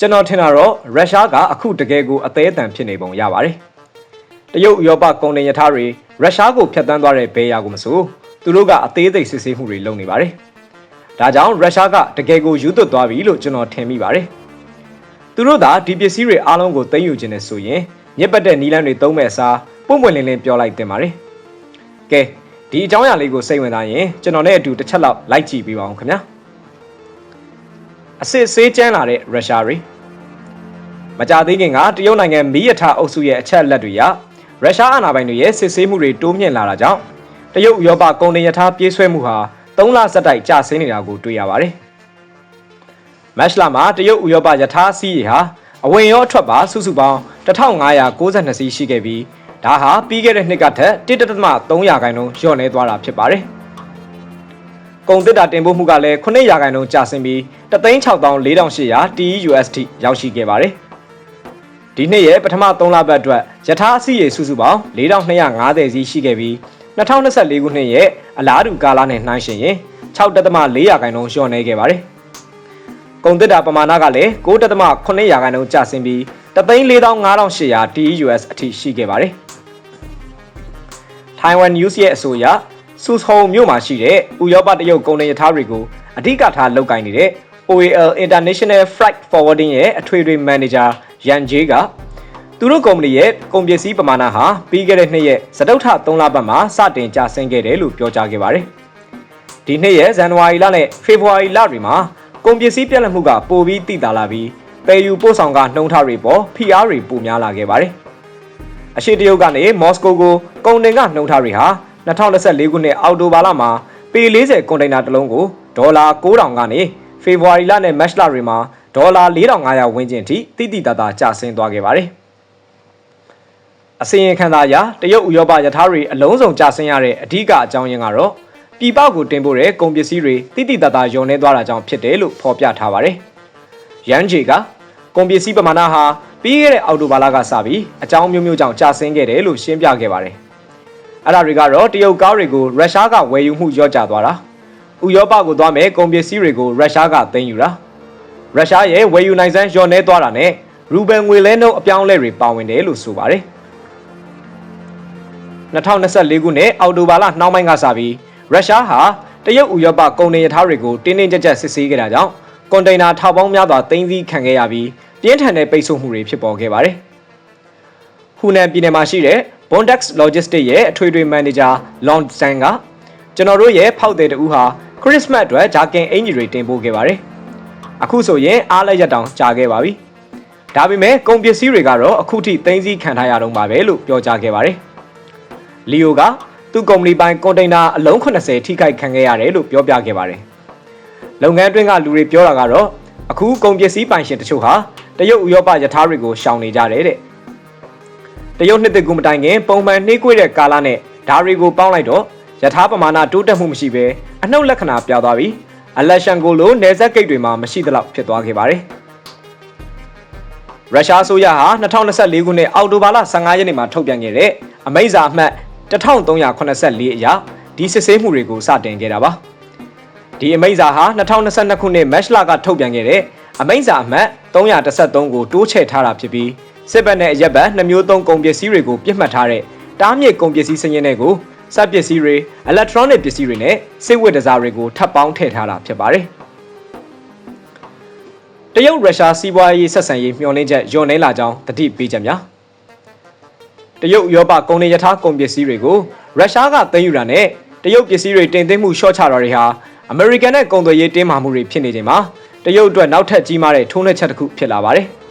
ကျွန်တော်ထင်တာတော့ရုရှားကအခုတကယ်ကိုအသေးအတန်ဖြစ်နေပုံရပါတယ်။တရုတ်ဥရောပကုန်တင်ရထားတွေရုရှားကိုဖျက်ဆီးသွားတဲ့ဘဲယာကိုမဆိုသူတို့ကအသေးစိတ်စစ်ဆေးမှုတွေလုပ်နေပါတယ်။ဒါကြောင့်ရုရှားကတကယ်ကိုယူသွတ်သွားပြီလို့ကျွန်တော်ထင်မိပါတယ်။သူတို့သာဒီပစ္စည်းတွေအားလုံးကိုသိမ်းယူခြင်းနဲ့ဆိုရင်မြစ်ပတ်တဲ့နီလန်းတွေသုံးမဲ့အစားပုံပွင့်လင်းလင်းပြောလိုက်တင်ပါတယ်။ကဲဒီအကြောင်းအရာလေးကိုစိတ်ဝင်စားရင်ကျွန်တော်နဲ့အတူတစ်ချက်လောက်လိုက်ကြည့်ပေးပါအောင်ခင်ဗျာ။ အစစ်ဆေးကျန်းလာတဲ့ရုရှားတွေမကြသေးခင်ကတရုတ်နိုင်ငံမီးရထားအုပ်စုရဲ့အချက်အလက်တွေအရရုရှားအာဏာပိုင်တွေရဲ့စစ်ဆေးမှုတွေတိုးမြင့်လာတာကြောင့်တရုတ်ဥရောပကုန်တင်ရထားပြေးဆွဲမှုဟာ3လဆက်တိုက်ကျဆင်းနေတာကိုတွေ့ရပါတယ်။မတ်လမှာတရုတ်ဥရောပရထားစီးရေဟာအဝင်ရောအထွက်ပါစုစုပေါင်း1592စီးရှိခဲ့ပြီးဒါဟာပြီးခဲ့တဲ့နှစ်ကထက်1.3ရာခိုင်နှုန်းလျော့နေသွားတာဖြစ်ပါတယ်။ ကုန်တစ်တာတင်ပို့မှုကလည်း9ရာခိုင်နှုန်းကျဆင်းပြီး364,4800 TEUSD ရောက်ရှိခဲ့ပါတယ်။ဒီနှစ်ရဲ့ပထမ3လပတ်အတွက်ယထာအစီရေစုစုပေါင်း4250စီးရှိခဲ့ပြီး2024ခုနှစ်ရဲ့အလားတူကာလနဲ့နှိုင်းယှဉ်ရင်6.4ရာခိုင်နှုန်းလျော့နေခဲ့ပါတယ်။ကုန်တစ်တာပမာဏကလည်း9.8ရာခိုင်နှုန်းကျဆင်းပြီး345,800 TEUS အထိရှိခဲ့ပါတယ်။ Taiwan News ရဲ့အဆိုအရ ဆူဆုံမြို့မှာရှိတဲ့ဥရောပတရုတ်ကုန်တင်ရထားတွေကိုအဓိကထားလုပ်ကိုင်နေတဲ့ OAL International Freight Forwarding ရဲ့အထွေထွေမန်နေဂျာရန်ဂျေးကသူတို့ကုမ္ပဏီရဲ့ကုန်ပစ္စည်းပမာဏဟာပြီးခဲ့တဲ့နှစ်ရဲ့စတုထ3လပတ်မှာစတင်ကျဆင်းခဲ့တယ်လို့ပြောကြားခဲ့ပါတယ်။ဒီနှစ်ရဲ့ဇန်နဝါရီလနဲ့ဖေဖော်ဝါရီလတွေမှာကုန်ပစ္စည်းပြက်လက်မှုကပိုပြီးတိတာလာပြီးပယ်ယူပို့ဆောင်ကနှုံထားတွေပေါ်ဖိအားတွေပိုများလာခဲ့ပါတယ်။အရှိတရုတ်ကနေမော်စကိုကိုကုန်တင်ကနှုံထားတွေဟာ 2024ခုနှစ်အောက်တိုဘာလမှာပေ40ကွန်တိန်နာတစ်လုံးကိုဒေါ်လာ9000ကနေဖေဖော်ဝါရီလနဲ့မတ်လတွေမှာဒေါ်လာ4500ဝန်းကျင်ထိတိတိတသာကျဆင်းသွားခဲ့ပါတယ်။အစရင်ခံသာအရတရုတ်ဥရောပယထာတွေအလုံးစုံကျဆင်းရတဲ့အဓိကအကြောင်းရင်းကတော့ပြည်ပကိုတင်ပို့တဲ့ကုန်ပစ္စည်းတွေတိတိတသာယုံနေသွားတာကြောင့်ဖြစ်တယ်လို့ဖော်ပြထားပါတယ်။ရန်ဂျီကကုန်ပစ္စည်းပမာဏဟာပြီးခဲ့တဲ့အောက်တိုဘာလကစပြီးအကြောင်းမျိုးမျိုးကြောင့်ကျဆင်းခဲ့တယ်လို့ရှင်းပြခဲ့ပါတယ်။ အဲ့ဒါတွေကတော့တရုတ်ကားတွေကိုရုရှားကဝယ်ယူမှုလျော့ကျသွားတာဥရောပကိုသွားမဲ့ကုန်ပစ္စည်းတွေကိုရုရှားကသိမ်းယူတာရုရှားရဲ့ဝယ်ယူနိုင်စမ်းလျော့နေသွားတာနဲ့ရူဘယ်ငွေလဲနှုန်းအပြောင်းအလဲတွေပါဝင်တယ်လို့ဆိုပါတယ်2024ခုနှစ်အောက်တိုဘာလနှောင်းပိုင်းကစပြီးရုရှားဟာတရုတ်ဥရောပကုန်တင်ရထားတွေကိုတင်းတင်းကြပ်ကြပ်စစ်ဆေးခဲ့တာကြောင့်ကွန်တိန်နာထောက်ပေါင်းများစွာသိမ်းဆည်းခံခဲ့ရပြီးပြင်းထန်တဲ့ပိတ်ဆို့မှုတွေဖြစ်ပေါ်ခဲ့ပါတယ်ဟူနန်ပြည်နယ်မှာရှိတဲ့ Bondex Logistics ရဲ့အထွေထွေမန်နေဂျာ Lon San ကကျွန်တော်တို့ရဲ့ဖောက်သည်တူဟာခရစ်မတ်အတွက်ဂျာကင်အင်ဂျီတွေတင်ပို့ခဲ့ပါတယ်။အခုဆိုရင်အားလက်ရက်တောင်ကြာခဲ့ပါပြီ။ဒါပေမဲ့ကုန်ပစ္စည်းတွေကတော့အခုထိသိမ်းဆည်းခံထားရတော့မှာပဲလို့ပြောကြားခဲ့ပါတယ်။လီယိုကသူ့ကုမ္ပဏီပိုင်ကွန်တိန်နာအလုံး80ထိခိုက်ခံခဲ့ရတယ်လို့ပြောပြခဲ့ပါတယ်။လုပ်ငန်းအတွင်းကလူတွေပြောတာကတော့အခုကုန်ပစ္စည်းပိုင်ရှင်တချို့ဟာတရုတ်ဥရောပယထာတွေကိုရှောင်နေကြတယ်တဲ့။ တရုတ်နှစ်သက်ကူမတိုင်ခင်ပုံမှန်နှေးကွေးတဲ့ကာလနဲ့ဓာတွေကိုပေါင်းလိုက်တော့ယထာပမာဏတိုးတက်မှုမရှိဘဲအနှုတ်လက္ခဏာပြသွားပြီးအလက်ရှန်ကိုလိုနေဆက်ဂိတ်တွေမှာမရှိသလောက်ဖြစ်သွားခဲ့ပါတယ်။ရုရှားအစိုးရဟာ2024ခုနှစ်အောက်တိုဘာလ15ရက်နေ့မှာထုတ်ပြန်ခဲ့တဲ့အမိန့်စာအမှတ်1384အရဒီစစ်ဆေးမှုတွေကိုစတင်ခဲ့တာပါ။ဒီအမိန့်စာဟာ2022ခုနှစ်မတ်လကထုတ်ပြန်ခဲ့တဲ့အမိန့်စာအမှတ်313ကိုတိုးချဲ့ထားတာဖြစ်ပြီး စစ်ဘက်နဲ့အရက်ဘက်နှမျိုးသုံးကုန်ပစ္စည်းတွေကိုပြစ်မှတ်ထားတဲ့တားမြစ်ကုန်ပစ္စည်းစည်းရင်းတွေကိုစက်ပစ္စည်းတွေ electronic ပစ္စည်းတွေနဲ့စစ်ဝတ်တစားတွေကိုထပ်ပေါင်းထည့်ထားတာဖြစ်ပါတယ်။တရုတ်ရုရှားစီးပွားရေးဆက်ဆံရေးမျှော်လင့်ချက်ညွန်နေလာကြောင်းတတိပေးချက်များတရုတ်ဥရောပကုန်နေယထာကုန်ပစ္စည်းတွေကိုရုရှားကသိမ်းယူတာနဲ့တရုတ်ပစ္စည်းတွေတင်သွင်းမှုလျှော့ချတာတွေဟာအမေရိကန်နဲ့ကုန်သွယ်ရေးတင်းမာမှုတွေဖြစ်နေချိန်မှာတရုတ်အတွက်နောက်ထပ်ကြီးမားတဲ့ထုံးနှက်ချက်တစ်ခုဖြစ်လာပါတယ်။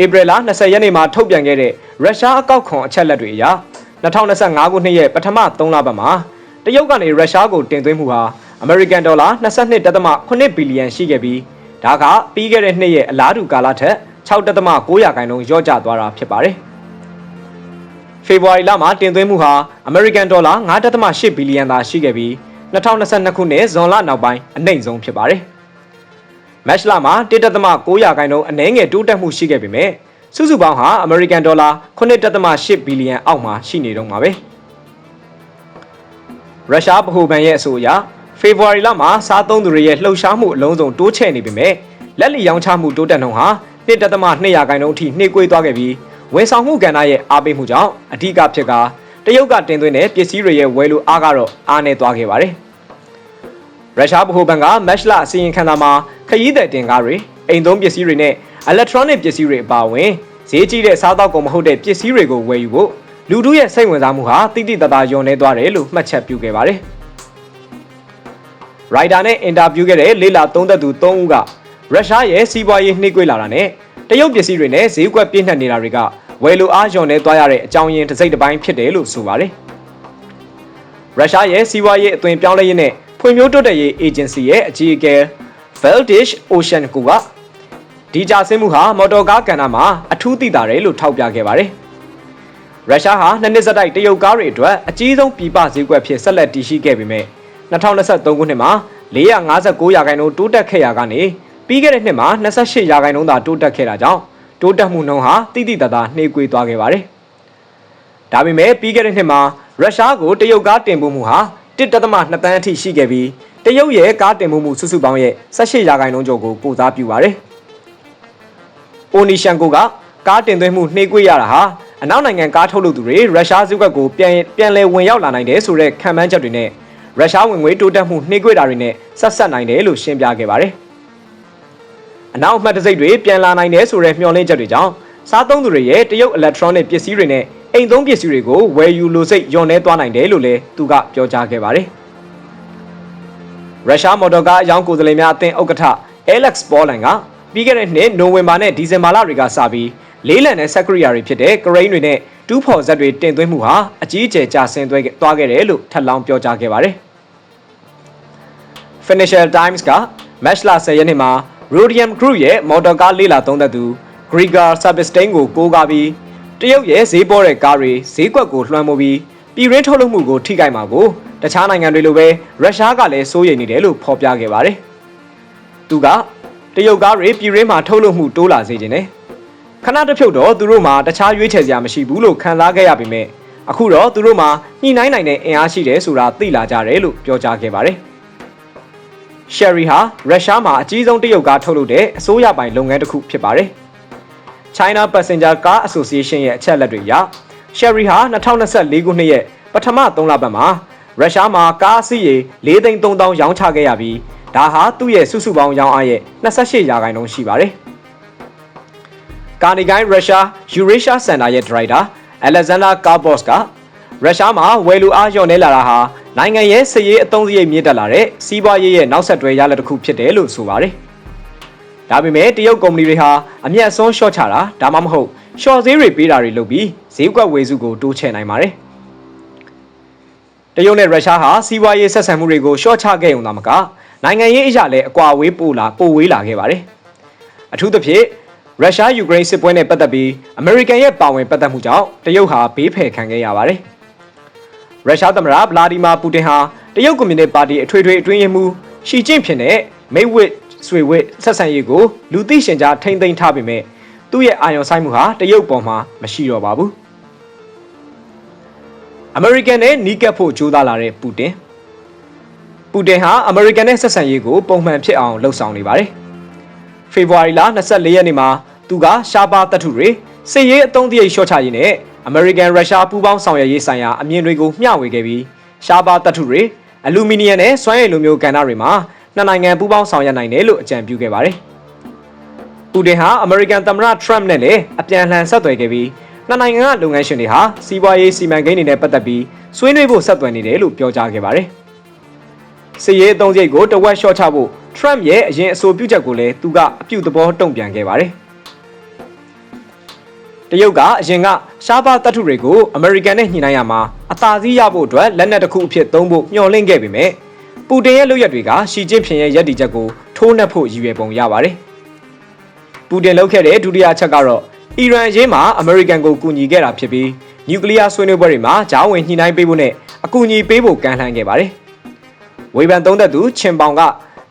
ဧပြီလ20ရက်နေ့မှာထုတ်ပြန်ခဲ့တဲ့ရုရှားအကောက်ခွန်အချက်လက်တွေအရ2025ခုနှစ်ရဲ့ပထမ3လပတ်မှာတရုတ်ကနေရုရှားကိုတင်သွင်းမှုဟာအမေရိကန်ဒေါ်လာ22.8ဘီလီယံရှိခဲ့ပြီးဒါကပြီးခဲ့တဲ့နှစ်ရဲ့အလားတူကာလထက်6.9ရာခိုင်နှုန်းလျော့ကျသွားတာဖြစ်ပါတယ်။ဖေဖော်ဝါရီလမှာတင်သွင်းမှုဟာအမေရိကန်ဒေါ်လာ9.8ဘီလီယံသာရှိခဲ့ပြီး2022ခုနှစ်ဇွန်လနောက်ပိုင်းအနှိမ့်ဆုံးဖြစ်ပါတယ်။ မတ်လမှာ1.9ရာခိုင်နှုန်းအနည်းငယ်တိုးတက်မှုရှိခဲ့ပေမဲ့စုစုပေါင်းဟာအမေရိကန်ဒေါ်လာ9.8ဘီလီယံအောက်မှာရှိနေတော့မှာပဲရုရှားဗဟိုဘဏ်ရဲ့အဆိုအရဖေဖော်ဝါရီလမှာစားသုံးသူတွေရဲ့လှုပ်ရှားမှုအလုံးစုံတိုးချဲ့နေပေမဲ့လက်လီရောင်းချမှုတိုးတက်နှုန်းဟာ1.2ရာခိုင်နှုန်းအထိနှေးကွေးသွားခဲ့ပြီးဝန်ဆောင်မှုကဏ္ဍရဲ့အားပေးမှုကြောင့်အဓိကဖြစ်ကတရုတ်ကတင်သွင်းတဲ့ပစ္စည်းတွေရဲ့ဝယ်လိုအားကတော့အားနည်းသွားခဲ့ပါတယ်။ ရုရှားဗဟိုဘဏ်ကမက်ရှလအစီရင်ခံစာမှာခရီးသည်တင်ကားတွေအိမ်သုံးပစ္စည်းတွေနဲ့ electronic ပစ္စည်းတွေအပါအဝင်ဈေးကြီးတဲ့စားသောက်ကုန်မဟုတ်တဲ့ပစ္စည်းတွေကိုဝယ်ယူဖို့လူထုရဲ့စိတ်ဝင်စားမှုဟာတိတိတသားယွန်နေသွားတယ်လို့မှတ်ချက်ပြုခဲ့ပါတယ်။ Rider နဲ့အင်တာဗျူးခဲ့တဲ့လေးလာသုံးသက်သူ၃ဦးကရုရှားရဲ့စီးပွားရေးနှိမ့်ကွေးလာတာနဲ့တရုတ်ပစ္စည်းတွေနဲ့ဈေးကွက်ပြည့်နှက်နေတာတွေကဝယ်လိုအားလျော့နေသွားရတဲ့အကြောင်းရင်းတစ်စိတ်တစ်ပိုင်းဖြစ်တယ်လို့ဆိုပါတယ်။ရုရှားရဲ့စီးပွားရေးအသွင်ပြောင်းလဲရေးနဲ့ ဖွံ့ဖြိုးတိုးတက်ရေးအေဂျင်စီရဲ့အကြီးအကဲ Veldish Ocean ကဒီကြဆင်းမှုဟာမော်တော်ကားကဏ္ဍမှာအထူးသိတာတယ်လို့ထောက်ပြခဲ့ပါတယ်။ရုရှားဟာနှစ်နှစ်ဆက်တိုက်တရုတ်ကားတွေအတွက်အကြီးဆုံးပြည်ပဈေးကွက်ဖြစ်ဆက်လက်တည်ရှိခဲ့ပေမဲ့2023ခုနှစ်မှာ459ရာခိုင်နှုန်းတိုးတက်ခဲ့ရာကနေပြီးခဲ့တဲ့နှစ်မှာ28ရာခိုင်နှုန်းသာတိုးတက်ခဲ့တာကြောင့်တိုးတက်မှုနှုန်းဟာတိတိတသားနှေးကွေးသွားခဲ့ပါတယ်။ဒါပေမဲ့ပြီးခဲ့တဲ့နှစ်မှာရုရှားကိုတရုတ်ကားတင်ပို့မှုဟာ 1.2တန်းအထိရှိခဲ့ပြီးတရုတ်ရဲ့ကားတင်ပို့မှုစုစုပေါင်းရဲ့18ရာခိုင်နှုန်းကျော်ကိုကိုစားပြုပါတယ်။အိုနီရှန်ကိုကကားတင်သွင်းမှုနှေးကွေးရတာဟာအနောက်နိုင်ငံကားထုတ်လုပ်သူတွေရုရှားစုကွက်ကိုပြန်ပြန်လည်ဝင်ရောက်လာနိုင်တယ်ဆိုတဲ့ခံမှန်းချက်တွေနဲ့ရုရှားဝင်ငွေတိုးတက်မှုနှေးကွေးတာတွေနဲ့ဆက်ဆက်နိုင်တယ်လို့ရှင်းပြခဲ့ပါတယ်။အနောက်အမှတ်တစိတ်တွေပြန်လာနိုင်တယ်ဆိုတဲ့မျှော်လင့်ချက်တွေကြောင့်စားသုံးသူတွေရဲ့တရုတ် electronic ပစ္စည်းတွေနဲ့ အိမ်သုံးပစ္စည်းတွေကိုဝယ်ယူလိုစိတ်ညွန်နေသွားနိုင်တယ်လို့လည်းသူကပြောကြားခဲ့ပါတယ်။ရုရှားမော်တော်ကားအယောင်ကိုယ်စားလှယ်များအသင်းဥက္ကဋ္ဌ Alex Borland ကပြီးခဲ့တဲ့နှစ်နိုဝင်ဘာနဲ့ဒီဇင်ဘာလတွေကစပြီးလေးလံတဲ့စက်ကရိယာတွေဖြစ်တဲ့ကရိန်းတွေနဲ့တူးဖော်ဇက်တွေတင်သွင်းမှုဟာအကြီးအကျယ်ကျဆင်းသွားသွားခဲ့တယ်လို့ထပ်လောင်းပြောကြားခဲ့ပါတယ်။ Financial Times က Match လ10ရက်နေ့မှာ Rhodium Group ရဲ့မော်တော်ကားလေးလာသုံးသက်သူ Grigor Sabistain ကိုကိုးကားပြီး တရုတ်ရဲ့ဈေးပေါ်တဲ့ကားတွေဈေးကွက်ကိုလွှမ်းမိုးပြီးပြည်ရင်းထုတ်လုပ်မှုကိုထိခိုက်မှာကိုတခြားနိုင်ငံတွေလိုပဲရုရှားကလည်းစိုးရိမ်နေတယ်လို့ဖော်ပြခဲ့ပါတယ်။သူကတရုတ်ကားတွေပြည်ရင်းမှာထုတ်လုပ်မှုတိုးလာစေခြင်းနဲ့ခဏတစ်ဖြုတ်တော့သူတို့မှာတခြားရွေးချယ်စရာမရှိဘူးလို့ခံစားခဲ့ရပေမဲ့အခုတော့သူတို့မှာညှိနှိုင်းနိုင်တဲ့အင်အားရှိတယ်ဆိုတာသိလာကြတယ်လို့ပြောကြားခဲ့ပါတယ်။ Sherry ဟာရုရှားမှာအကြီးဆုံးတရုတ်ကားထုတ်လုပ်တဲ့အစိုးရပိုင်လုပ်ငန်းတစ်ခုဖြစ်ပါတယ်။ China Passenger Car Association ရဲ့အချက်လက်တွေအရ Sherry ဟာ2024ခုနှစ်ရဲ့ပထမ3လပတ်မှာရုရှားမှာကားအစီးရေ4သိန်း3000ရောင်းချခဲ့ရပြီးဒါဟာသူ့ရဲ့စုစုပေါင်းရောင်းအားရဲ့28ရာခိုင်နှုန်းရှိပါတယ်။ကာနီဂိုင်းရုရှားယူရေးရှားစင်တာရဲ့ဒရိုက်တာအလက်ဇန်ဒါကာဘော့စ်ကရုရှားမှာဝယ်လူအားလျော့နေလာတာဟာနိုင်ငံရဲ့စည်ရေးအသုံးစရိတ်မြင့်တက်လာတဲ့စီးပွားရေးရဲ့နောက်ဆက်တွဲရလဒ်တစ်ခုဖြစ်တယ်လို့ဆိုပါတယ်။ ဒါပေမဲ့တရုတ်ကုမ္ပဏီတွေဟာအမျက်အစွန်းရှော့ချတာဒါမှမဟုတ်ရှော့ဈေးတွေပေးတာတွေလုပ်ပြီးဈေးကွက်ဝေစုကိုတိုးချဲ့နိုင်ပါတယ်။တရုတ်နဲ့ရုရှားဟာစီးပွားရေးဆက်ဆံမှုတွေကိုရှော့ချခဲ့ုံသာမကနိုင်ငံရေးအရာလည်းအကွာအဝေးပို့လာပိုဝေးလာခဲ့ပါတယ်။အထူးသဖြင့်ရုရှားယူကရိန်းစစ်ပွဲနဲ့ပတ်သက်ပြီးအမေရိကန်ရဲ့ပါဝင်ပတ်သက်မှုကြောင့်တရုတ်ဟာဘေးဖယ်ခံခဲ့ရပါတယ်။ရုရှားသမ္မတဗလာဒီမာပူတင်ဟာတရုတ်ကွန်မြူနစ်ပါတီအထွေထွေအတွင်းရေးမှူးရှီကျင့်ဖျင်နဲ့မိတ်ဝစ် ဆွေဝစ်ဆက်ဆံရေးကိုလူသိရှင်ကြားထိမ့်သိမ်းထားပေမဲ့သူ့ရဲ့အာရုံစိုက်မှုဟာတရုတ်ပေါ်မှာမရှိတော့ပါဘူး။အမေရိကန်နဲ့နီးကပ်ဖို့ကြိုးစားလာတဲ့ပူတင်ပူတင်ဟာအမေရိကန်နဲ့ဆက်ဆံရေးကိုပုံမှန်ဖြစ်အောင်လှုံ့ဆော်နေပါတယ်။ဖေဖော်ဝါရီလ24ရက်နေ့မှာသူကရှားပါတပ်ထုတွေစစ်ရေးအုံတရိပ်လျှော့ချရေးနဲ့အမေရိကန်ရုရှားပူးပေါင်းဆောင်ရွက်ရေးဆိုင်ရာအမြင်တွေကိုမျှဝေခဲ့ပြီးရှားပါတပ်ထုတွေအလူမီနီယံနဲ့စွမ်းရည်လိုမျိုးကဏ္ဍတွေမှာ နှစ်နိုင်ငံပူးပေါင်းဆောင်ရွက်နိုင်တယ်လို့အကြံပြုခဲ့ပါတယ်။ပူတင်ဟာအမေရိကန်သမ္မတထရမ့်နဲ့လည်းအပြန်အလှန်ဆက်သွယ်ခဲ့ပြီးနှစ်နိုင်ငံကလုပ်ငန်းရှင်တွေဟာစီးပွားရေးစီမံကိန်းတွေနဲ့ပတ်သက်ပြီးဆွေးနွေးဖို့ဆက်သွယ်နေတယ်လို့ပြောကြားခဲ့ပါတယ်။စီရေးအုံစရိတ်ကိုတဝက်လျှော့ချဖို့ Trump ရဲ့အရင်အဆိုပြုချက်ကိုလည်းသူကအပြုသဘောတုံ့ပြန်ခဲ့ပါတယ်။တရုတ်ကအရင်ကရှားပါတပ်ထုတွေကိုအမေရိကန်နဲ့ညှိနှိုင်းရမှာအသာစီးရဖို့အတွက်လက်နက်တစ်ခုအဖြစ်သုံးဖို့မျှော်လင့်ခဲ့ပေမဲ့ ပူတင်ရဲ့လုပ်ရက်တွေကရှီကျင်းဖျင်ရဲ့ရည်တည်ချက်ကိုထိုးနှက်ဖို့ရည်ရွယ်ပုံရပါတယ်။ပူတင်လုပ်ခဲ့တဲ့ဒုတိယချက်ကတော့အီရန်အရေးမှာအမေရိကန်ကိုကူညီခဲ့တာဖြစ်ပြီးနျူကလ িয়ার ဆွေးနွေးပွဲတွေမှာဂျားဝင်ညှိနှိုင်းပေးဖို့နဲ့အကူအညီပေးဖို့ကမ်းလှမ်းခဲ့ပါတယ်။ဝေဖန်သုံးသက်သူချင်ပောင်က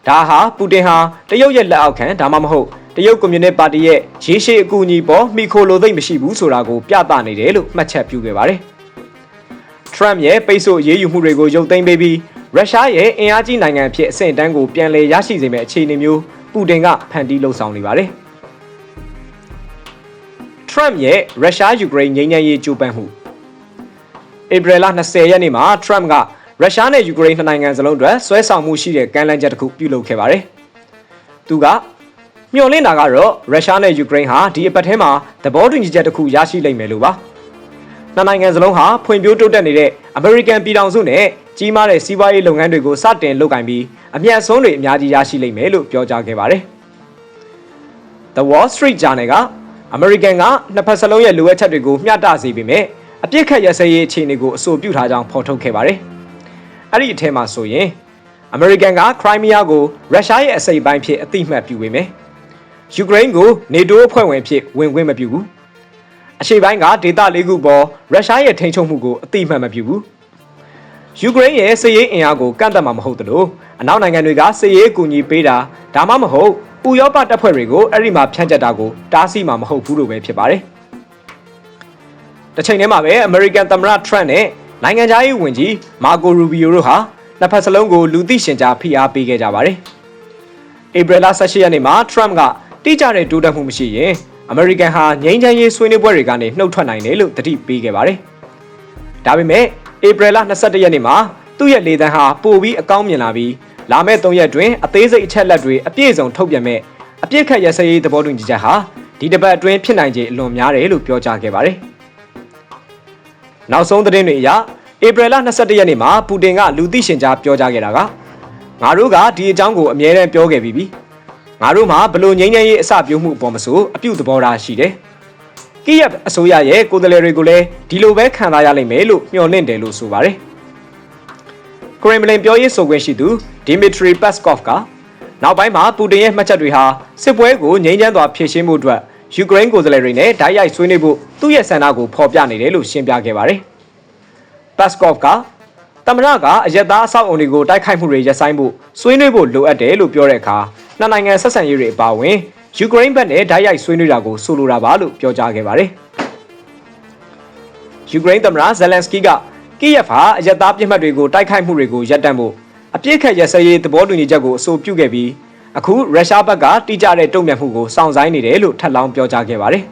ဒါဟာပူတင်ဟာတရုတ်ရဲ့လက်အောက်ခံဒါမှမဟုတ်တရုတ်ကွန်မြူနစ်ပါတီရဲ့ရေရှည်အကူအညီပေါ်မိခိုလိုသိမ့်မရှိဘူးဆိုတာကိုပြသနေတယ်လို့မှတ်ချက်ပြုခဲ့ပါတယ်။ Trump ရဲ့ပိတ်ဆို့ရေးယူမှုတွေကိုရုပ်သိမ်းပေးပြီး ရုရှားရဲ့အင်အားကြီးနိုင်ငံအဖြစ်အဆင့်တန်းကိုပြန်လည်ရရှိစေမယ့်အခြေအနေမျိုးပူတင်ကဖန်တီးလှုံ့ဆော်နေပါတယ်။ Trump ရဲ့ရုရှားယူကရိန်းငြိမ်းချမ်းရေးကြိုးပမ်းမှုဧပြီလ20ရက်နေ့မှာ Trump ကရုရှားနဲ့ယူကရိန်းနှစ်နိုင်ငံစလုံးအတွက်ဆွဲဆောင်မှုရှိတဲ့ကမ်းလှမ်းချက်တစ်ခုပြုလုပ်ခဲ့ပါတယ်။သူကမျှော်လင့်တာကတော့ရုရှားနဲ့ယူကရိန်းဟာဒီအပတ်ထဲမှာသဘောတူညီချက်တစ်ခုရရှိလိမ့်မယ်လို့ပါ။ နှစ်နိုင်ငံစလုံးဟာဖွံ့ဖြိုးတိုးတက်နေတဲ့အမေရိကန်ပြည်ထောင်စုနဲ့ကြီးမားတဲ့စီးပွားရေးလုပ်ငန်းတွေကိုစတင်လုပ်ကိုင်ပြီးအမြတ်အစွန်းတွေအများကြီးရရှိလိမ့်မယ်လို့ပြောကြားခဲ့ပါတယ်။ The Wall Street Journal ကအမေရိကန်ကနှစ်ဖက်စလုံးရဲ့လိုအပ်ချက်တွေကိုမျှတစေပေမဲ့အပြစ်ခတ်ရစရေးအခြေအနေကိုအဆိုပြုထားကြောင်းဖော်ထုတ်ခဲ့ပါတယ်။အဲ့ဒီအထက်မှာဆိုရင်အမေရိကန်ကခရိုင်းမီးယားကိုရုရှားရဲ့အစိပ်ပိုင်းဖြစ်အတိမတ်ပြုပေမယ်။ယူကရိန်းကိုနေတိုးအဖွဲ့ဝင်ဖြစ်ဝင်ခွင့်မပြုဘူး။ အရှေ့ပိုင်းကဒေသလေးခုပေါ်ရုရှားရဲ့ထိန်းချုပ်မှုကိုအတိမတ်မပြုဘူး။ယူကရိန်းရဲ့စစ်ရေးအင်အားကိုကန့်သတ်မှာမဟုတ်သလိုအနောက်နိုင်ငံတွေကစစ်ရေးအကူအညီပေးတာဒါမှမဟုတ်ဥရောပတပ်ဖွဲ့တွေကိုအဲ့ဒီမှာဖြန့်ကျက်တာကိုတားဆီးမှာမဟုတ်ဘူးလို့ပဲဖြစ်ပါတယ်။တစ်ချိန်တည်းမှာပဲအမေရိကန်သမ္မတထရန့်နဲ့နိုင်ငံသားရေးဝန်ကြီးမာကိုရူဘီယိုတို့ဟာနှစ်ဖက်စလုံးကိုလူသိရှင်ကြားဖိအားပေးခဲ့ကြပါတယ်။ဧပြီလ18ရက်နေ့မှာထရန့်ကတိကျတဲ့တိုးတက်မှုမရှိရင် အမေရိကန်ဟာငြိမ်းချမ်းရေးဆွေးနွေးပွဲတွေကနေနှုတ်ထွက်နိုင်တယ်လို့တတိပေးခဲ့ပါတယ်။ဒါပေမဲ့ဧပြီလ22ရက်နေ့မှာသူ့ရဲ့လေတန်းဟာပိုပြီးအကောင်းမြင်လာပြီးလာမယ့်3ရက်တွင်အသေးစိတ်အချက်လက်တွေအပြည့်စုံထုတ်ပြန်မဲ့အပြစ်ခတ်ရစရေးသဘောတူညီချက်ဟာဒီတစ်ပတ်အတွင်းဖြစ်နိုင်ခြေအလွန်များတယ်လို့ပြောကြားခဲ့ပါတယ်။နောက်ဆုံးသတင်းတွေအရဧပြီလ22ရက်နေ့မှာပူတင်ကလူသိရှင်ကြားပြောကြားခဲ့တာကငါတို့ကဒီအကြောင်းကိုအမြဲတမ်းပြောခဲ့ပြီးပြီ။ ငါတို့မှာဘလို့ငြိမ်းချမ်းရေးအစပြုမှုအပေါ်မဆိုအပြုသဘောထားရှိတယ်။ကိယက်အစိုးရရဲ့ကိုယ်စားလှယ်တွေကိုလည်းဒီလိုပဲခံစားရလိမ့်မယ်လို့မျှော်လင့်တယ်လို့ဆိုပါတယ်။ကရင်မလင်ပြောရေးဆိုခွင့်ရှိသူဒီမီထရီပတ်စကော့ဖ်ကနောက်ပိုင်းမှာပူတင်ရဲ့မှတ်ချက်တွေဟာစစ်ပွဲကိုငြိမ်းချမ်းစွာဖြေရှင်းမှုအတွက်ယူကရိန်းကိုယ်စားလှယ်တွေနဲ့ဓာတ်ရိုက်ဆွေးနွေးဖို့သူ့ရဲ့ဆန္ဒကိုဖော်ပြနေတယ်လို့ရှင်းပြခဲ့ပါတယ်။ပတ်စကော့ဖ်ကသမရကအယက်သားအဆောက်အုံတွေကိုတိုက်ခိုက်မှုတွေရပ်ဆိုင်းဖို့ဆွေးနွေးဖို့လိုအပ်တယ်လို့ပြောတဲ့အခါ နှစ်နိုင်ငံဆက်ဆံရေးတွေအပါအဝင်ယူကရိန်းဘက်နဲ့ဓာတ်ရိုက်ဆွေးနွေးတာကိုဆိုလိုတာပါလို့ပြောကြားခဲ့ပါတယ်။ယူကရိန်းသမ္မတဇယ်လန်စကီးကကိယက်ဖာအယက်သားပြစ်မှတ်တွေကိုတိုက်ခိုက်မှုတွေကိုရပ်တန့်ဖို့အပြစ်ခတ်ရစရေးသဘောတူညီချက်ကိုအဆိုပြုခဲ့ပြီးအခုရုရှားဘက်ကတိကျတဲ့တုံ့ပြန်မှုကိုစောင့်ဆိုင်းနေတယ်လို့ထပ်လောင်းပြောကြားခဲ့ပါတယ်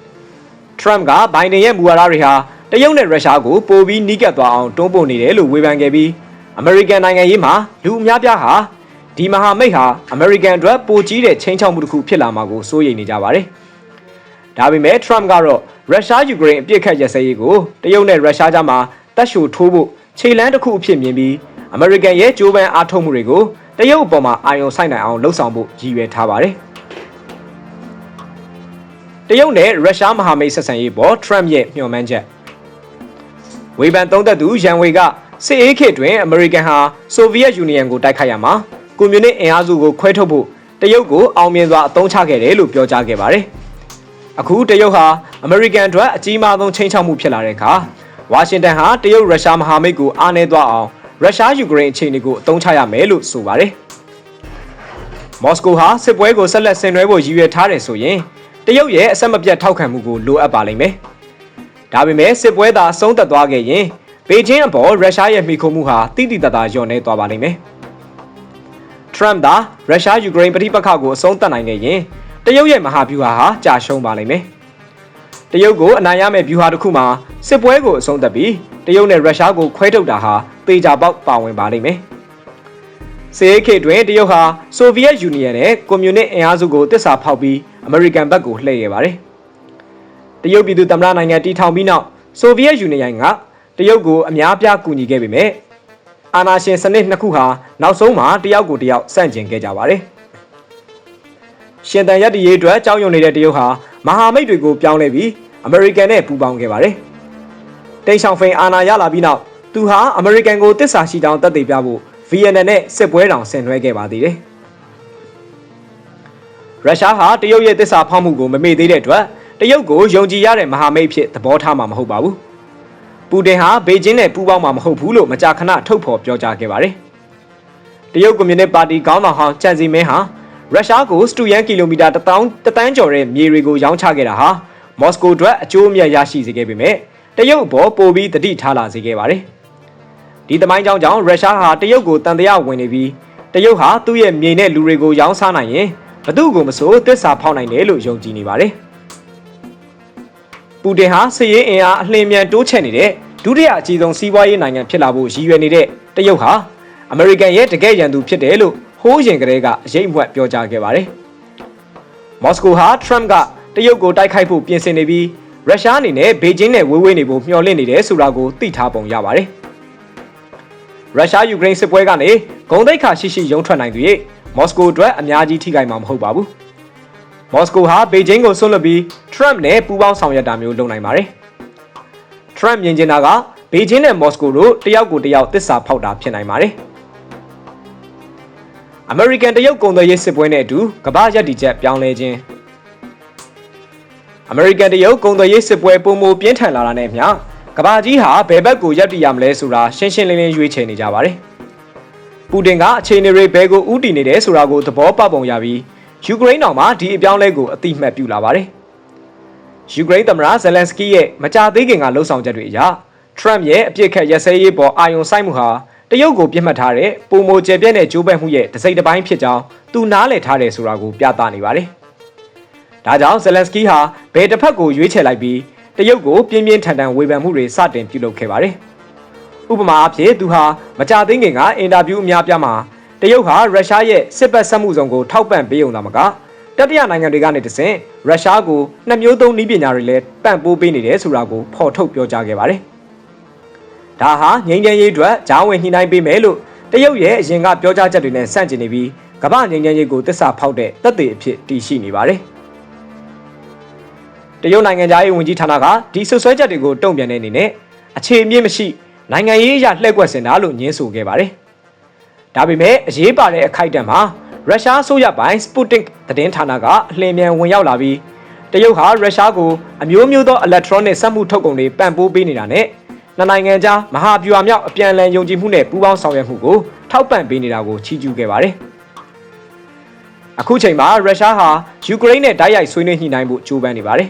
။ Trump ကဘိုင်ဒန်ရဲ့မူဝါဒတွေဟာတရုတ်နဲ့ရုရှားကိုပိုပြီးနီးကပ်သွားအောင်တွန်းပို့နေတယ်လို့ဝေဖန်ခဲ့ပြီးအမေရိကန်နိုင်ငံရေးမှာလူအများပြားဟာ ဒီမဟာမိတ်ဟာအမေရိကန်အတွက်ပိုကြီးတဲ့ချိန်ချောက်မှုတစ်ခုဖြစ်လာမှာကိုစိုးရိမ်နေကြပါတယ်။ဒါပေမဲ့ Trump ကတော့ရုရှားယူကရိန်းအပြစ်ခတ်ရစရေးကိုတရုတ်နဲ့ရုရှားကြားမှာတက်ရှိုထိုးဖို့ခြေလန်းတစ်ခုအဖြစ်မြင်ပြီးအမေရိကန်ရဲ့ကြိုးပမ်းအားထုတ်မှုတွေကိုတရုတ်အပေါ်မှာအာရုံစိုက်နိုင်အောင်လှုံ့ဆော်ဖို့ရည်ရွယ်ထားပါတယ်။တရုတ်နဲ့ရုရှားမဟာမိတ်ဆက်ဆံရေးပေါ် Trump ရဲ့မျှော်မှန်းချက်ဝေဖန်သုံးသက်သူရန်ဝေကစစ်အေးခေတ်တွင်အမေရိကန်ဟာဆိုဗီယက်ယူနီယံကိုတိုက်ခိုက်ရမှာ ကွန်မြူနစ်အင်အားစုကိုခွဲထုတ်ဖို့တရုတ်ကိုအောင်မြင်စွာအသုံးချခဲ့တယ်လို့ပြောကြားခဲ့ပါတယ်။အခုတရုတ်ဟာအမေရိကန်အတွက်အကြီးမားဆုံးချိန်ချောက်မှုဖြစ်လာတဲ့အခါဝါရှင်တန်ဟာတရုတ်ရုရှားမဟာမိတ်ကိုအားနည်းသွားအောင်ရုရှားယူကရိန်းအခြေအနေကိုအသုံးချရမယ်လို့ဆိုပါတယ်။မော်စကိုဟာစစ်ပွဲကိုဆက်လက်ဆင်နွှဲဖို့ရည်ရွယ်ထားတယ်ဆိုရင်တရုတ်ရဲ့အဆက်မပြတ်ထောက်ခံမှုကိုလိုအပ်ပါလိမ့်မယ်။ဒါပေမဲ့စစ်ပွဲသာအဆုံးသတ်သွားခဲ့ရင်ဘေကျင်းအပေါ်ရုရှားရဲ့မိခုမှုဟာတိတိတတ်တာလျော့နေသွားပါလိမ့်မယ်။ Trump သာရုရှားယူကရိန်းပဋိပက္ခကိုအဆုံးသတ်နိုင်ခဲ့ရင်တရုတ်ရဲ့မဟာဗျူဟာဟာကြာရှုံးပါလိမ့်မယ်။တရုတ်ကိုအနိုင်ရမယ့်ဗျူဟာတစ်ခုမှာစစ်ပွဲကိုအဆုံးသတ်ပြီးတရုတ်နဲ့ရုရှားကိုခွဲထုတ်တာဟာသေချာပေါက်ပါဝင်ပါလိမ့်မယ်။စစ်အေးခေတ်တွင်တရုတ်ဟာဆိုဗီယက်ယူနီယံနဲ့ကွန်မြူနစ်အင်အားစုကိုတစ္ဆာဖောက်ပြီးအမေရိကန်ဘက်ကိုလှည့်ခဲ့ပါတယ်။တရုတ်ပြည်သူသမ္မတနိုင်ငံတီထောင်ပြီးနောက်ဆိုဗီယက်ယူနီယံကတရုတ်ကိုအများပြားကူညီခဲ့ပေမဲ့ အာဏာရှင်စနစ်နှစ်ခုဟာနောက်ဆုံးမှာတယောက်ကိုတယောက်ဆန့်ကျင်ခဲ့ကြပါတယ်။ရှင်တန်ရက်တရေးအတွက်ကြောက်ရွံ့နေတဲ့တရုတ်ဟာမဟာမိတ်တွေကိုပြောင်းလဲပြီးအမေရိကန်နဲ့ပူးပေါင်းခဲ့ပါတယ်။တိန့်ဆောင်ဖိန်အာဏာရလာပြီးနောက်သူဟာအမေရိကန်ကိုတစ္ဆာရှိတောင်းတက်တည်ပြဖို့ဗီယက်နမ်နဲ့စစ်ပွဲတောင်ဆင်နွှဲခဲ့ပါသေးတယ်။ရုရှားဟာတရုတ်ရဲ့တစ္ဆာဖောက်မှုကိုမမေ့သေးတဲ့အတွက်တရုတ်ကိုယုံကြည်ရတဲ့မဟာမိတ်ဖြစ်သဘောထားမှာမဟုတ်ပါဘူး။ ပူတင်ဟာဘေကျင်းနဲ့ပူးပေါင်းမှာမဟုတ်ဘူးလို့မကြာခဏထုတ်ဖော်ပြောကြားခဲ့ပါတယ်။တရုတ်ကွန်မြူနစ်ပါတီခေါင်းဆောင်ဟောင်းချန်စီမင်းဟာရုရှားကိုစတူယန်ကီလိုမီတာ1000တန်းကျော်တဲ့မြေတွေကိုရောင်းချခဲ့တာဟာမော်စကိုအတွက်အကျိုးအမြတ်ရရှိစေခဲ့ပေမဲ့တရုတ်အပေါ်ပိုပြီးတတိထားလာစေခဲ့ပါတယ်။ဒီသမိုင်းကြောင်းကြောင့်ရုရှားဟာတရုတ်ကိုတန်တရားဝင်နေပြီးတရုတ်ဟာသူ့ရဲ့မြေနဲ့လူတွေကိုရောင်းစားနိုင်ရင်ဘသူ့ကိုမဆိုတစ္ဆာဖောက်နိုင်တယ်လို့ယုံကြည်နေပါတယ် ပူတင်ဟာစစ်ရေးအင်အားအလင်းမြန်တိုးချဲ့နေတဲ့ဒုတိယအကြီးဆုံးစီးပွားရေးနိုင်ငံဖြစ်လာဖို့ရည်ရွယ်နေတဲ့တရုတ်ဟာအမေရိကန်ရဲ့တကယ့်ရန်သူဖြစ်တယ်လို့ဟိုးရင်ကလေးကအရေးအမွက်ပြောကြားခဲ့ပါတယ်မော်စကိုဟာထရမ့်ကတရုတ်ကိုတိုက်ခိုက်ဖို့ပြင်ဆင်နေပြီးရုရှားအနေနဲ့ဘေကျင်းနဲ့ဝေးဝေးနေဖို့မျှော်လင့်နေတယ်ဆိုတာကိုသိထားပုံရပါတယ်ရုရှားယူကရိန်းစစ်ပွဲကနေဂုံတိတ်ခါရှိရှိရုံထွက်နိုင်သူရဲ့မော်စကိုအတွက်အများကြီးထိခိုက်မှာမဟုတ်ပါဘူး။ မော်စကိုဟာဘေကျင်းကိုဆွန့်လွတ်ပြီးထရမ့်နဲ့ပူးပေါင်းဆောင်ရွက်တာမျိုးလုပ်နိုင်ပါတယ်။ထရမ့်မြင်ချင်တာကဘေကျင်းနဲ့မော်စကိုတို့တယောက်ကိုတယောက်တစ္ဆာဖောက်တာဖြစ်နိုင်ပါတယ်။အမေရိကန်တရုတ်ကုန်သွယ်ရေးစစ်ပွဲနဲ့အတူကမ္ဘာရပ်တည်ချက်ပြောင်းလဲခြင်းအမေရိကန်တရုတ်ကုန်သွယ်ရေးစစ်ပွဲပုံမပြင်းထန်လာတာနဲ့မျှကမ္ဘာကြီးဟာဘယ်ဘက်ကိုရပ်တည်ရမလဲဆိုတာရှင်းရှင်းလင်းလင်းရွေးချယ်နေကြပါတယ်။ပူတင်ကအခြေအနေတွေဘယ်ကိုဥတည်နေတယ်ဆိုတာကိုသဘောပေါက်ပုံရပြီး ယူကရိန်းတော်မှာဒီအပြောင်းလဲကိုအတိမတ်ပြုလာပါတယ်။ယူကရိန်းသမ္မတဇယ်လန်စကီရဲ့မကြာသေးခင်ကလှုံ့ဆော်ချက်တွေအရထရမ့်ရဲ့အပြစ်ခတ်ရစဲရေးပေါ်အာယုံစိုက်မှုဟာတရုတ်ကိုပြစ်မှတ်ထားတဲ့ပုံမိုကျယ်ပြန့်တဲ့ဂျိုးဘက်မှုရဲ့တစိမ့်တစ်ပိုင်းဖြစ်ကြောင်းသူနားလည်ထားတယ်ဆိုတာကိုပြသနေပါတယ်။ဒါကြောင့်ဇယ်လန်စကီဟာဘယ်တစ်ဖက်ကိုရွေးချယ်လိုက်ပြီးတရုတ်ကိုပြင်းပြင်းထန်ထန်ဝေဖန်မှုတွေစတင်ပြုလုပ်ခဲ့ပါတယ်။ဥပမာအဖြစ်သူဟာမကြသေးခင်ကအင်တာဗျူးအများပြားမှာ တရုတ်ဟာရုရှားရဲ့စစ်ပတ်ဆက်မှုဆောင်ကိုထောက်ပံ့ပေးုံသာမကတတိယနိုင်ငံတွေကနေတဆင့်ရုရှားကိုနှစ်မျိုးသုံးနည်းပညာတွေလည်းပံ့ပိုးပေးနေတယ်ဆိုတာကိုဖော်ထုတ်ပြောကြားခဲ့ပါတယ်။ဒါဟာငြိမ်းချမ်းရေးအတွက်ဂျားဝင်ညှိနှိုင်းပေးမယ်လို့တရုတ်ရဲ့အရင်ကပြောကြားချက်တွေနဲ့ဆန့်ကျင်နေပြီးကမ္ဘာငြိမ်းချမ်းရေးကိုတစ္ဆာဖောက်တဲ့တပ်တွေအဖြစ်တည်ရှိနေပါတယ်။တရုတ်နိုင်ငံသားရေးဝန်ကြီးဌာနကဒီဆွဆွဲချက်တွေကိုတုံ့ပြန်တဲ့အနေနဲ့အခြေအမြင့်မရှိနိုင်ငံရေးအရလှည့်ကွက်စင်တာလို့ညင်းဆိုခဲ့ပါတယ်။ ဒါပေမဲ့အရေးပါတဲ့အခိုက်အတန့်မှာရုရှားဆိုရပိုင်း Sputnik သတင်းဌာနကအလင်းမြန်ဝင်ရောက်လာပြီးတရုတ်ဟာရုရှားကိုအမျိုးမျိုးသော electronic စက်မှုထုတ်ကုန်တွေပံ့ပိုးပေးနေတာနဲ့နှစ်နိုင်ငံကြားမဟာဗျူဟာမြောက်အပြန်အလှန်ယုံကြည်မှုနဲ့ပူးပေါင်းဆောင်ရွက်မှုကိုထောက်ပံ့ပေးနေတာကိုချီးကျူးခဲ့ပါတယ်။အခုချိန်မှာရုရှားဟာယူကရိန်းနဲ့တိုက်ရိုက်ဆွေးနွေးညှိနှိုင်းဖို့ကြိုးပမ်းနေပါတယ်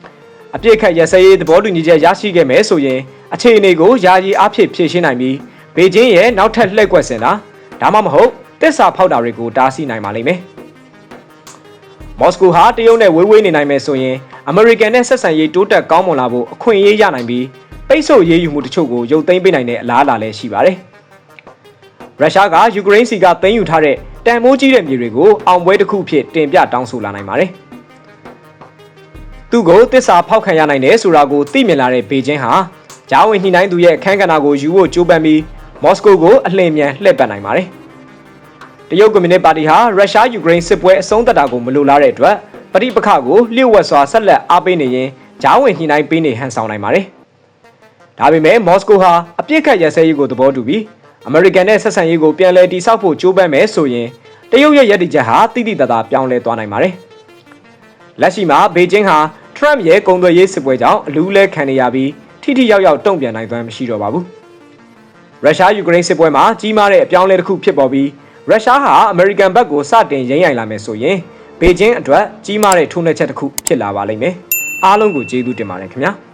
။အပြစ်ခတ်ရစရေးသဘောတူညီချက်ရရှိခဲ့မယ်ဆိုရင်အခြေအနေကိုယာယီအဖြစ်ဖြည့်ရှင်းနိုင်ပြီးဘေကျင်းရဲ့နောက်ထပ်လှည့်ကွက်စင်တာ ဒါမှမဟုတ်တစ္ဆာဖောက်တာတွေကိုတားဆီးနိုင်ပါလိမ့်မယ်။မော်စကိုဟာတရုတ်နဲ့ဝေးဝေးနေနိုင်မယ်ဆိုရင်အမေရိကန်နဲ့ဆက်ဆံရေးတိုးတက်ကောင်းမွန်လာဖို့အခွင့်အရေးရနိုင်ပြီးပိတ်ဆို့ရေးယူမှုတချို့ကိုရုပ်သိမ်းပေးနိုင်တဲ့အလားအလာလည်းရှိပါတယ်။ရုရှားကယူကရိန်းစီကသိမ်းယူထားတဲ့တန်မိုးကြီးတဲ့မြေတွေကိုအောင်ပွဲတစ်ခုဖြစ်တင်ပြတောင်းဆိုလာနိုင်ပါတယ်။သူ့ကိုတစ္ဆာဖောက်ခံရနိုင်တယ်ဆိုတာကိုသိမြင်လာတဲ့ဘေကျင်းဟာဂျာဝင်ညှိနှိုင်းသူရဲ့အခန်းကဏ္ဍကိုယူဖို့ကြိုးပမ်းပြီး မော်စကိုကိုအလင်းမြန်လှည့်ပတ်နိုင်ပါတယ်။တရုတ်ကွန်မြူနစ်ပါတီဟာရုရှားယူကရိန်းစစ်ပွဲအဆုံးသတ်တာကိုမလိုလားတဲ့အတွက်ပဋိပက္ခကိုလျှို့ဝှက်စွာဆက်လက်အားပေးနေရင်ဂျာဝင်ညှိနှိုင်းပေးနေဟန်ဆောင်နိုင်ပါတယ်။ဒါပေမဲ့မော်စကိုဟာအပြစ်ခတ်ရစဲရေးကိုသဘောတူပြီးအမေရိကန်နဲ့ဆက်ဆံရေးကိုပြန်လည်တည်ဆောက်ဖို့ကြိုးပမ်းမယ်ဆိုရင်တရုတ်ရဲ့ရည်တည်ချက်ဟာတိတိတသားပြောင်းလဲသွားနိုင်ပါတယ်။လက်ရှိမှာဘေကျင်းဟာထရမ့်ရဲ့ကုန်သွယ်ရေးစစ်ပွဲကြောင့်အလူးလဲခံနေရပြီးထိထိရောက်ရောက်တုံ့ပြန်နိုင်သွမ်းမရှိတော့ပါဘူး။ ရုရှားယူကရိန်းစစ်ပွဲမှာကြီးမားတဲ့အပြောင်းအလဲတစ်ခုဖြစ်ပေါ်ပြီးရုရှားဟာအမေရိကန်ဘက်ကိုစတင်ရင်းရိုင်လာမယ်ဆိုရင်ဘေကျင်းအတွက်ကြီးမားတဲ့ထိုးနှက်ချက်တစ်ခုဖြစ်လာပါလိမ့်မယ်။အားလုံးကိုကျေးဇူးတင်ပါတယ်ခင်ဗျာ။